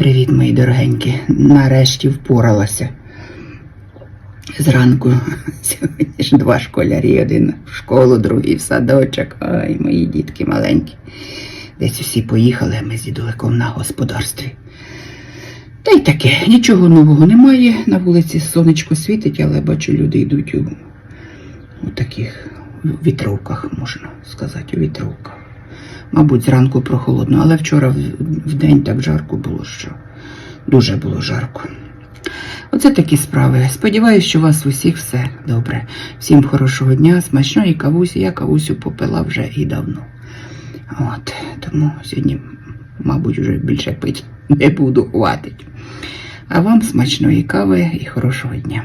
Привіт, мої дорогенькі. Нарешті впоралася. Зранку сьогодні ж два школярі, один в школу, другий в садочок. Ай, мої дітки маленькі. Десь усі поїхали, а ми з дідуликом на господарстві. Та й таке, нічого нового немає. На вулиці сонечко світить, але бачу, люди йдуть у, у таких вітровках, можна сказати, у вітровках. Мабуть, зранку прохолодно, але вчора в, день так жарко було, що дуже було жарко. Оце такі справи. Сподіваюсь, що у вас усіх все добре. Всім хорошого дня, смачної кавусі. Я кавусю попила вже і давно. От, тому сьогодні, мабуть, вже більше пити не буду хватить. А вам смачної кави і хорошого дня.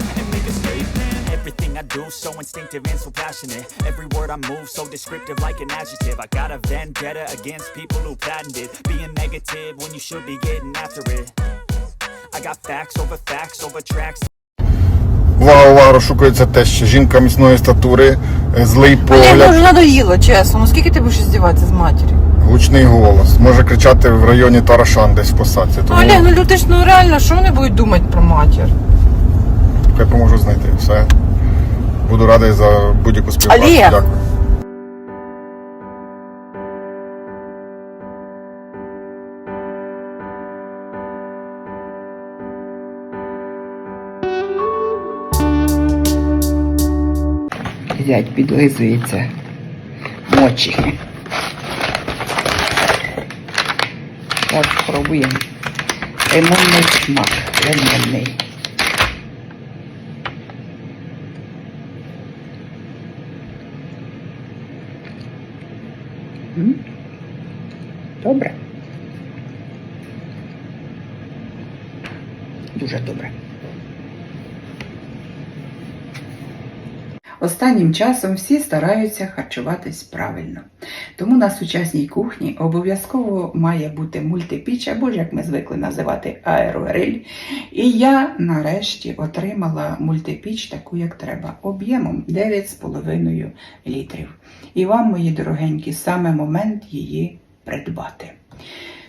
Everything I do so instinctive and so passionate Every word I move so descriptive like an adjective I got a vendetta against people who patented Being negative when you should be getting after it I got facts over facts over tracks Увага, увага, розшукується те, що жінка міцної статури, е, злий Мені вже погляд, надоїло, чесно. Ну скільки ти будеш здіватися з матір'ю? гучний голос. Може кричати в районі Тарашан десь в посадці. Ну, Тому Олег, ну люди ж ну реально, що вони будуть думати про матір? хай поможу знайти. Все. Буду радий за будь-яку співпрацю. Олег! Дякую. Зять підлизується мочі. Так, пробуємо. Лимонний смак. Лимонний. Добре. Дуже добре. Останнім часом всі стараються харчуватись правильно. Тому на сучасній кухні обов'язково має бути мультипіч, або ж як ми звикли називати аерогриль. І я нарешті отримала мультипіч таку, як треба, об'ємом 9,5 літрів. І вам, мої дорогенькі, саме момент її придбати.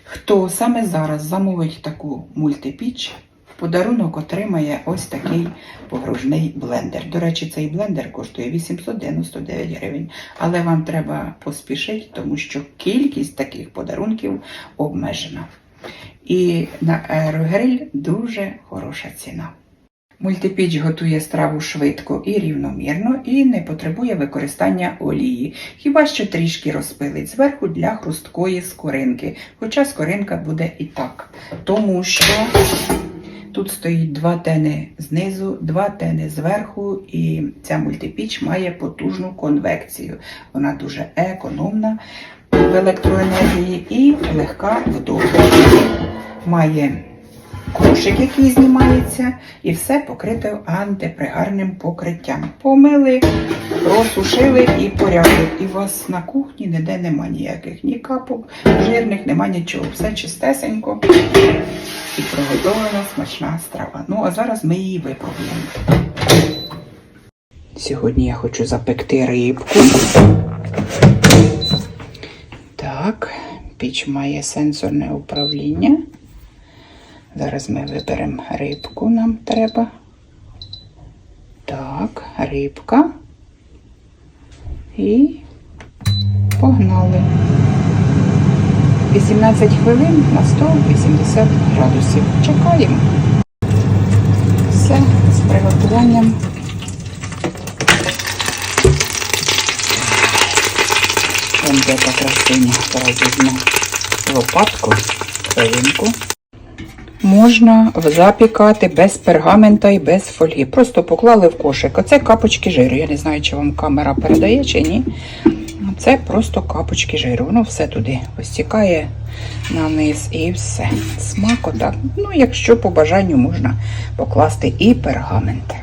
Хто саме зараз замовить таку мультипіч, в подарунок отримає ось такий погружний блендер. До речі, цей блендер коштує 899 гривень, але вам треба поспішити, тому що кількість таких подарунків обмежена. І на аерогриль дуже хороша ціна. Мультипіч готує страву швидко і рівномірно і не потребує використання олії, хіба що трішки розпилить зверху для хрусткої скоринки, хоча скоринка буде і так. Тому що тут стоїть два тени знизу, два тени зверху, і ця мультипіч має потужну конвекцію. Вона дуже економна в електроенергії і легка в. Має кошик, який знімається, і все покрите антипригарним покриттям. Помили, розсушили і порядок. І у вас на кухні ніде нема ніяких ні капок, жирних, нема нічого. Все чистесенько і приготовлена смачна страва. Ну, а зараз ми її випробуємо. Сьогодні я хочу запекти рибку. Так, піч має сенсорне управління. Зараз ми виберемо рибку, нам треба. Так, рибка. І погнали. 18 хвилин на 180 градусів. Чекаємо. Все з приготуванням. Там де та красиня. Зараз візьму лопатку, хвилинку. Можна запікати без пергамента і без фольги. Просто поклали в кошик. Оце капочки жиру. Я не знаю, чи вам камера передає, чи ні. Це просто капочки жиру. Воно все туди постікає на низ і все. Смакота. Ну, якщо по бажанню можна покласти і пергамент.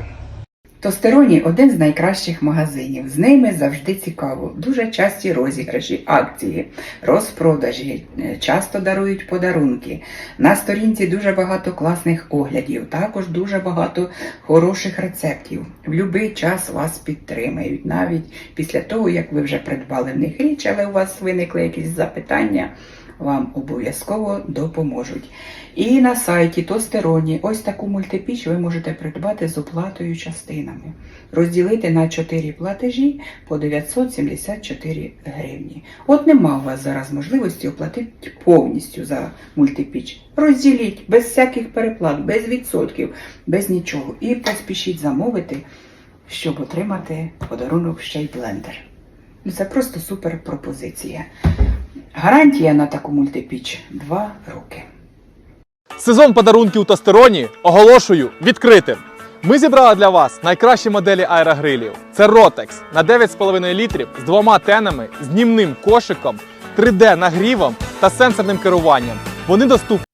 Тостероні один з найкращих магазинів. З ними завжди цікаво. Дуже часті розіграші, акції, розпродажі, е, часто дарують подарунки. На сторінці дуже багато класних оглядів, також дуже багато хороших рецептів. В будь-який час вас підтримають, навіть після того, як ви вже придбали в них річ, але у вас виникли якісь запитання. Вам обов'язково допоможуть. І на сайті Тостероні ось таку мультипіч ви можете придбати з оплатою частинами. Розділити на 4 платежі по 974 гривні. От нема у вас зараз можливості оплатити повністю за мультипіч. Розділіть без всяких переплат, без відсотків, без нічого. І поспішіть замовити, щоб отримати подарунок ще й блендер. Це просто супер пропозиція. Гарантія на таку мультипіч 2 роки. Сезон подарунків у Тостероні оголошую відкритим. Ми зібрали для вас найкращі моделі аерогрилів. Це Rotex на 9,5 літрів з двома тенами, знімним кошиком, 3D нагрівом та сенсорним керуванням. Вони доступні.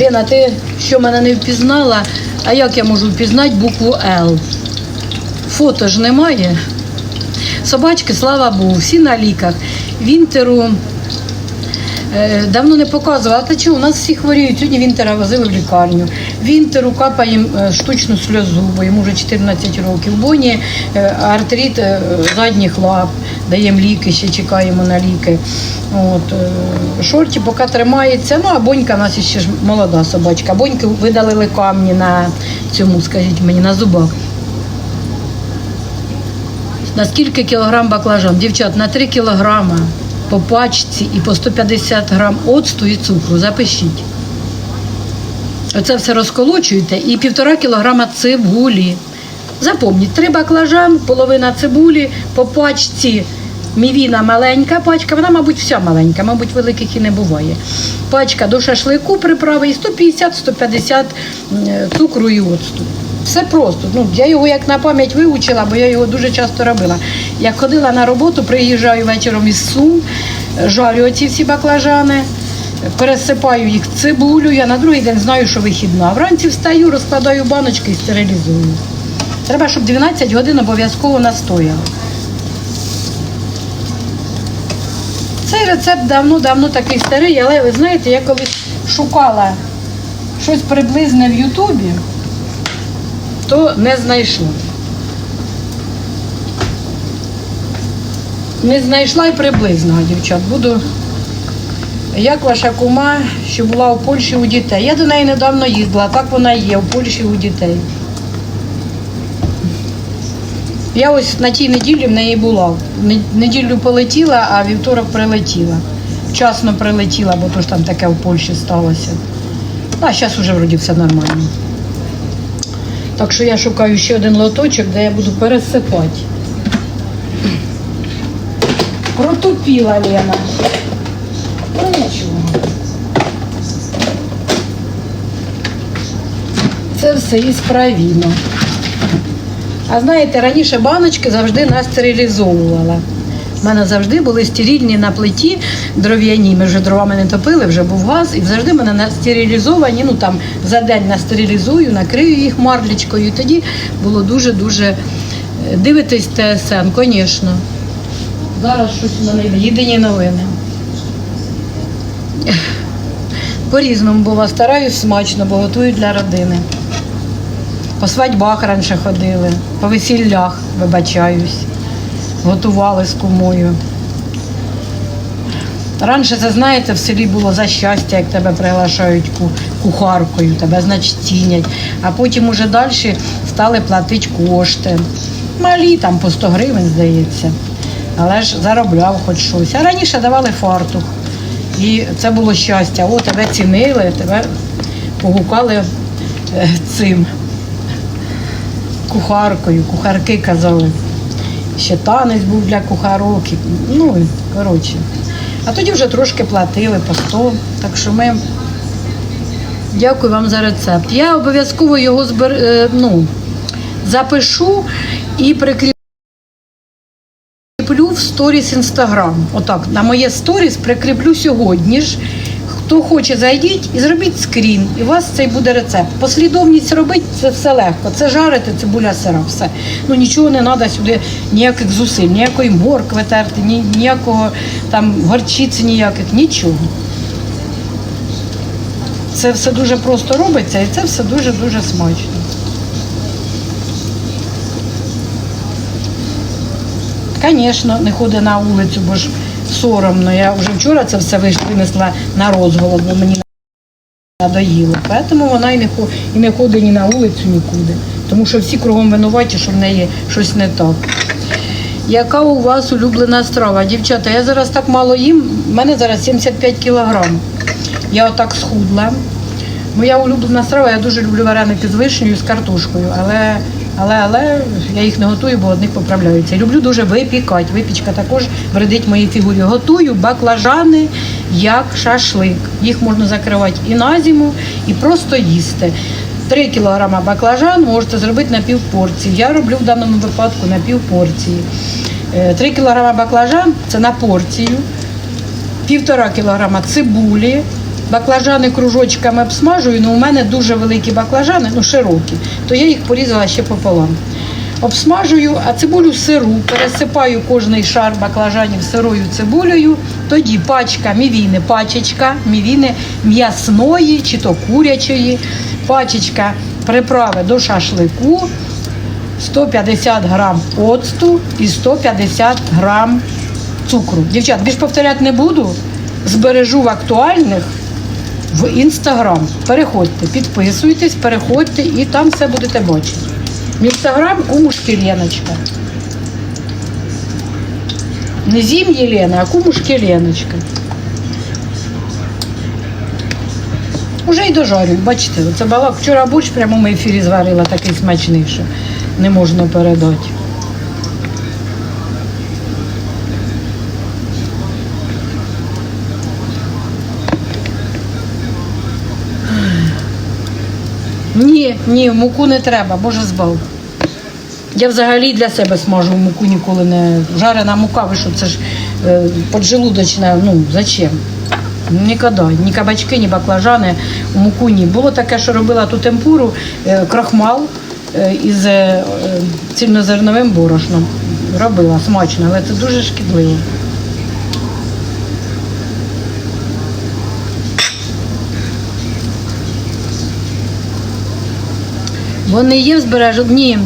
Лена, ти що мене не впізнала? А як я можу впізнати букву Л? Фото ж немає. Собачки, слава Богу, всі на ліках. Вінтеру е, давно не показувала. Та чого, у нас всі хворіють. Сьогодні Вінтера возили в лікарню. Вінтеру капаємо е, штучну сльозу, бо йому вже 14 років. Боні е, артрит е, задніх лап, даємо ліки, ще чекаємо на ліки. От, е, шорті поки тримається, ну а бонька у нас ще ж молода собачка. Боньки видалили камні на цьому, скажіть мені, на зубах. На скільки кілограм баклажан? Дівчат, на 3 кілограма по пачці і по 150 грам оцту і цукру. Запишіть. Оце все розколочуєте і півтора кілограма цибулі. Запомніть, три баклажан, половина цибулі, по пачці мівіна маленька пачка, вона, мабуть, вся маленька, мабуть, великих і не буває. Пачка до шашлику приправи і 150-150 м, цукру і оцту. Все просто. Ну, я його як на пам'ять вивчила, бо я його дуже часто робила. Як ходила на роботу, приїжджаю вечором із Сум, жарю оці всі баклажани, пересипаю їх цибулю. Я на другий день знаю, що вихідна. Вранці встаю, розкладаю баночки і стерилізую. Треба, щоб 12 годин обов'язково настояли. Цей рецепт давно-давно такий старий, але ви знаєте, я колись шукала щось приблизне в Ютубі, то не знайшла. Не знайшла і приблизного, дівчат. Буду як ваша кума, що була у Польщі у дітей. Я до неї недавно їздила, так вона є у Польщі у дітей. Я ось на тій неділі в неї була. Неділю полетіла, а вівторок прилетіла. Вчасно прилетіла, бо то ж там таке в Польщі сталося. А зараз вже вроді все нормально. Так що я шукаю ще один лоточок, де я буду пересипати. Протупіла Лена. Ну нічого. Це все ісправімо. А знаєте, раніше баночки завжди нас стерилізовувала. У мене завжди були стерильні на плиті дров'яні. Ми вже дровами не топили, вже був газ, і завжди мене на стерилізовані. Ну там за день настерилізую, накрию їх марлічкою. Тоді було дуже-дуже е, дивитись ТСН, звісно. Зараз щось в мене єдині новини. По-різному було. Стараюсь смачно, бо готую для родини. По свадьбах раніше ходили, по весіллях, вибачаюсь, готували з кумою. Раніше це, знаєте, в селі було за щастя, як тебе приглашають кухаркою, тебе, значить, цінять. А потім уже далі стали платити кошти. Малі, там по 100 гривень, здається. Але ж заробляв хоч щось. А раніше давали фартух. І це було щастя. О, тебе цінили, тебе погукали е, цим кухаркою, кухарки казали. Ще танець був для кухарок. Ну, коротше. А тоді вже трошки платили по 100. Так що ми. Дякую вам за рецепт. Я обов'язково його збер... е, ну, запишу і прикріплю в сторіс інстаграм. Отак, на моє сторіс прикріплю сьогодні ж. Хто хоче, зайдіть і зробіть скрін, і у вас цей буде рецепт. Послідовність робити це все легко. Це жарити, цибуля сира, все. Ну нічого не треба сюди, ніяких зусиль, ніякої моркви терти, ні, ніякого там горчиці ніяких, нічого. Це все дуже просто робиться і це все дуже-дуже смачно. Звісно, не ходить на вулицю, бо ж соромно. Я вже вчора це все винесла на розголос, бо мені надоїло. Тому вона і не, і не ходить ні на вулицю, нікуди. Тому що всі кругом винуваті, що в неї щось не так. Яка у вас улюблена страва? Дівчата, я зараз так мало їм, в мене зараз 75 кілограм. Я отак схудла. Моя улюблена страва, я дуже люблю вареники з вишнею, з картошкою, але, але, але я їх не готую, бо одних поправляються. Люблю дуже випікати. Випічка також вредить моїй фігурі. Готую баклажани як шашлик. Їх можна закривати і на зиму, і просто їсти. 3 кілограма баклажан можете зробити на пів порції. Я роблю в даному випадку на пів порції. 3 кілограма баклажан це на порцію півтора кілограма цибулі. Баклажани кружочками обсмажую, але у мене дуже великі баклажани, ну широкі, то я їх порізала ще пополам. Обсмажую, а цибулю сиру, пересипаю кожний шар баклажанів сирою цибулею. Тоді пачка мівіни, пачечка мівіни м'ясної чи то курячої, пачечка приправи до шашлику, 150 грам оцту і 150 грам цукру. Дівчат, більш повторяти не буду. Збережу в актуальних в інстаграм. Переходьте, підписуйтесь, переходьте і там все будете бачити. В інстаграм кумушки Леночка. Не зім Єлена, а кумушки Леночка. Уже й дожарюю, бачите, це балак. Вчора борщ в прямому ефірі зварила такий смачний, що не можна передати. Ні, ні, муку не треба, боже збав. Я взагалі для себе смажу муку ніколи не. Жарена мука, ви що, це ж е, поджелудочна, ну зачем? Ніколи. Ні кабачки, ні баклажани, у муку ні. Було таке, що робила ту темпуру, е, крахмал е, із е, цільнозерновим борошном. Робила смачно, але це дуже шкідливо. Вони є в збереженому? Ні,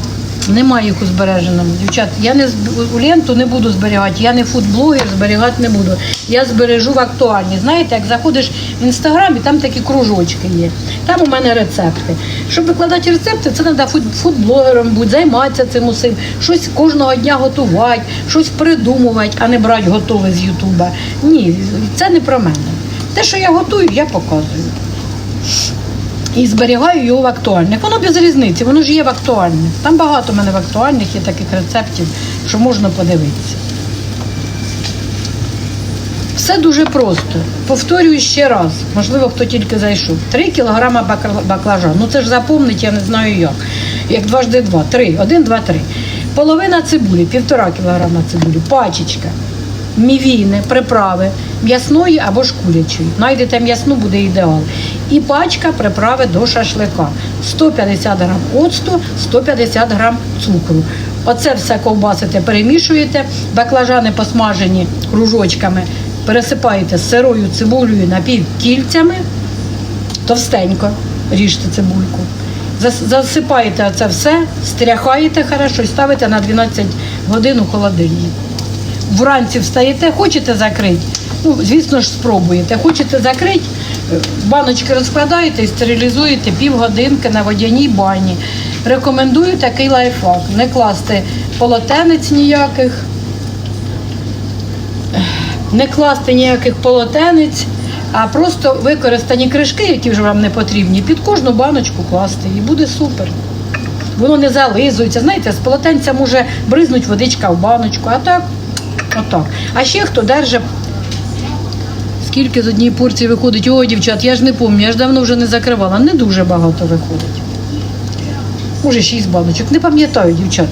немає їх у збереженому. Дівчат, я не у ленту не буду зберігати, я не фудблогер, зберігати не буду. Я збережу в актуальні. Знаєте, як заходиш в інстаграм, і там такі кружочки є. Там у мене рецепти. Щоб викладати рецепти, це треба фуд- фудблогером бути, займатися цим усім, щось кожного дня готувати, щось придумувати, а не брати готове з Ютуба. Ні, це не про мене. Те, що я готую, я показую. І зберігаю його в актуальних. Воно без різниці, воно ж є в актуальних. Там багато в мене в актуальних є таких рецептів, що можна подивитися. Все дуже просто. Повторюю ще раз, можливо, хто тільки зайшов. 3 кілограма бакла- баклажан. Ну це ж запомнить, я не знаю як. як дважди два, три, один, два, три. Половина цибулі, півтора кілограма цибулі, пачечка, мівіни, приправи, м'ясної або ж курячої. Найдете м'ясну, буде ідеал. І пачка приправи до шашлика. 150 грам оцту, 150 грам цукру. Оце все ковбасите, перемішуєте, баклажани посмажені кружочками, пересипаєте сирою цибулею напівкільцями, товстенько ріжте цибульку. Засипаєте це все, стряхаєте хорошо і ставите на 12 годин у холодильник. Вранці встаєте, хочете закрити, ну, звісно ж, спробуєте. Хочете закрити, баночки розкладаєте і стерилізуєте півгодинки на водяній бані. Рекомендую такий лайфхак. Не класти полотенець ніяких, не класти ніяких полотенець, а просто використані кришки, які вже вам не потрібні, під кожну баночку класти, і буде супер. Воно не зализується. Знаєте, з полотенця може бризнуть водичка в баночку, а так, отак. А ще хто держить. Скільки з однієї порції виходить? О, дівчат, я ж не пам'ятаю, я ж давно вже не закривала. Не дуже багато виходить. Може, шість баночок. Не пам'ятаю, дівчат.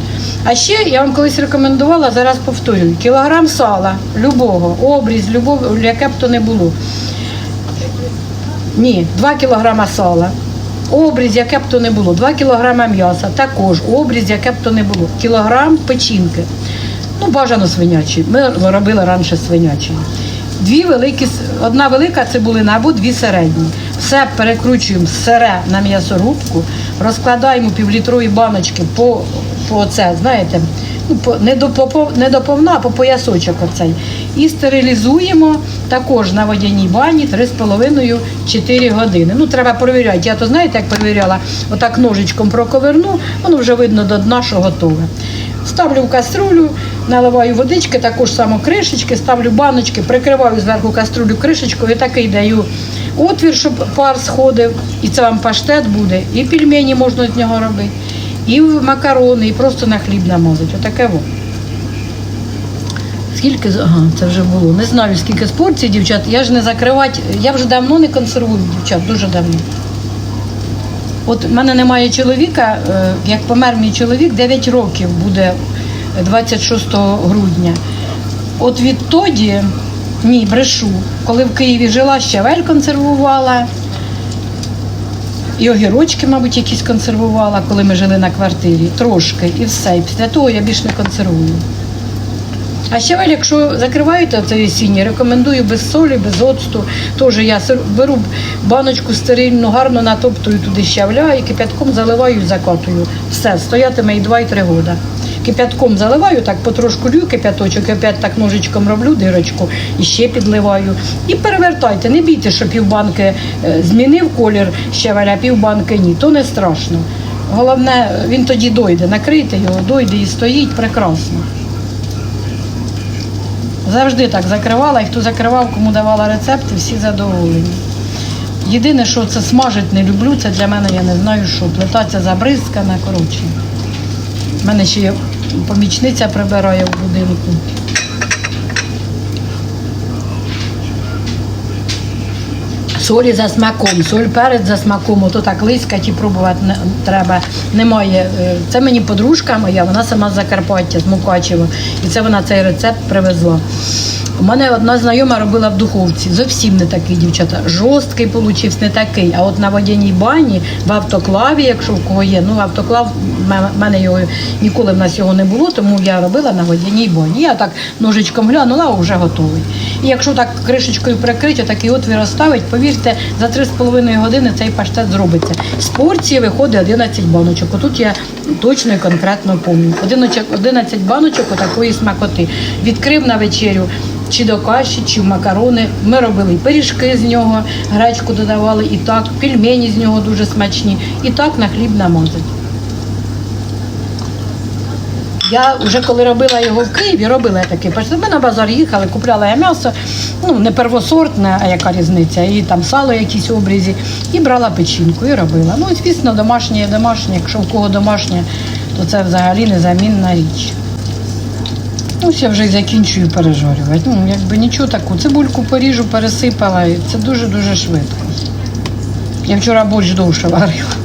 А ще я вам колись рекомендувала, зараз повторюю, кілограм сала, любого, обріз, любого, яке б то не було. Ні, 2 кілограма сала. Обріз, яке б то не було, 2 кілограма м'яса, також обріз, яке б то не було, кілограм печінки. Ну, бажано свинячі. Ми робили раніше свинячі. Дві великі, одна велика цибулина або дві середні. Все перекручуємо сире на м'ясорубку, розкладаємо півлітрові баночки по, по це, знаєте, ну, по, не, до, по, не до повна, а по поясочок оцей. І стерилізуємо також на водяній бані 3,5-4 години. Ну, треба перевіряти. Я то знаєте, як перевіряла, отак ножичком проковерну, воно вже видно до дна, що готове. Ставлю в каструлю, наливаю водички, також само кришечки, ставлю баночки, прикриваю зверху каструлю кришечкою і такий даю отвір, щоб пар сходив. І це вам паштет буде, і пельмені можна з нього робити, і макарони, і просто на хліб намазати. Отаке во. Скільки ага, це вже було. Не знаю, скільки з порцій, дівчат. Я ж не закривати. Я вже давно не консервую, дівчат, дуже давно. От в мене немає чоловіка, е, як помер мій чоловік, 9 років буде 26 грудня. От відтоді, ні, брешу, коли в Києві жила, щавель консервувала, і огірочки, мабуть, якісь консервувала, коли ми жили на квартирі, трошки, і все. І після того я більш не консервую. А щавель, якщо закриваєте цей осінній, рекомендую без солі, без оцту. Теж я беру баночку стерильну, гарно натоптую туди щавля і кипятком заливаю і закатую. Все, стоятиме і 2-3 роки. Кипятком заливаю, так потрошку лью кипяточок, і опять так ножичком роблю дирочку і ще підливаю. І перевертайте, не бійте, що півбанки е, змінив колір щавеля, півбанки ні, то не страшно. Головне, він тоді дойде, накрийте його, дойде і стоїть прекрасно. Завжди так закривала, і хто закривав, кому давала рецепти, всі задоволені. Єдине, що це смажить не люблю, це для мене я не знаю, що плита ця забризкана, коротше. У мене ще є помічниця прибирає в будинку. Солі за смаком, соль перець за смаком, ото так лискать і пробувати не, треба. Немає. Е, Це мені подружка моя, вона сама з Закарпаття, з Мукачева. І це вона цей рецепт привезла. У мене одна знайома робила в духовці. Зовсім не такий, дівчата. Жорсткий получився, не такий. А от на водяній бані, в автоклаві, якщо в кого є, ну автоклав, в мене його ніколи в нас його не було, тому я робила на водяній бані. Я так ножичком глянула, вже готовий. І якщо так кришечкою прикрити, такий отвір оставить, повірте, за 3,5 години цей паштет зробиться. З порції виходить 11 баночок. Отут я точно і конкретно пам'ятаю. 11 баночок отакої смакоти. Відкрив на вечерю чи до каші, чи в макарони. Ми робили пиріжки з нього, гречку додавали, і так, пельмені з нього дуже смачні, і так на хліб намазати. Я вже коли робила його в Києві, робила я такий паштет. Ми на базар їхали, купляла я м'ясо, ну не первосортне, а яка різниця, і там сало якісь обрізі, і брала печінку і робила. Ну, звісно, домашнє домашнє. Якщо в кого домашнє, то це взагалі незамінна річ. Ну, я вже закінчую пережарювати. Ну, якби нічого такого. Цибульку поріжу, пересипала, і це дуже-дуже швидко. Я вчора борщ довше варила.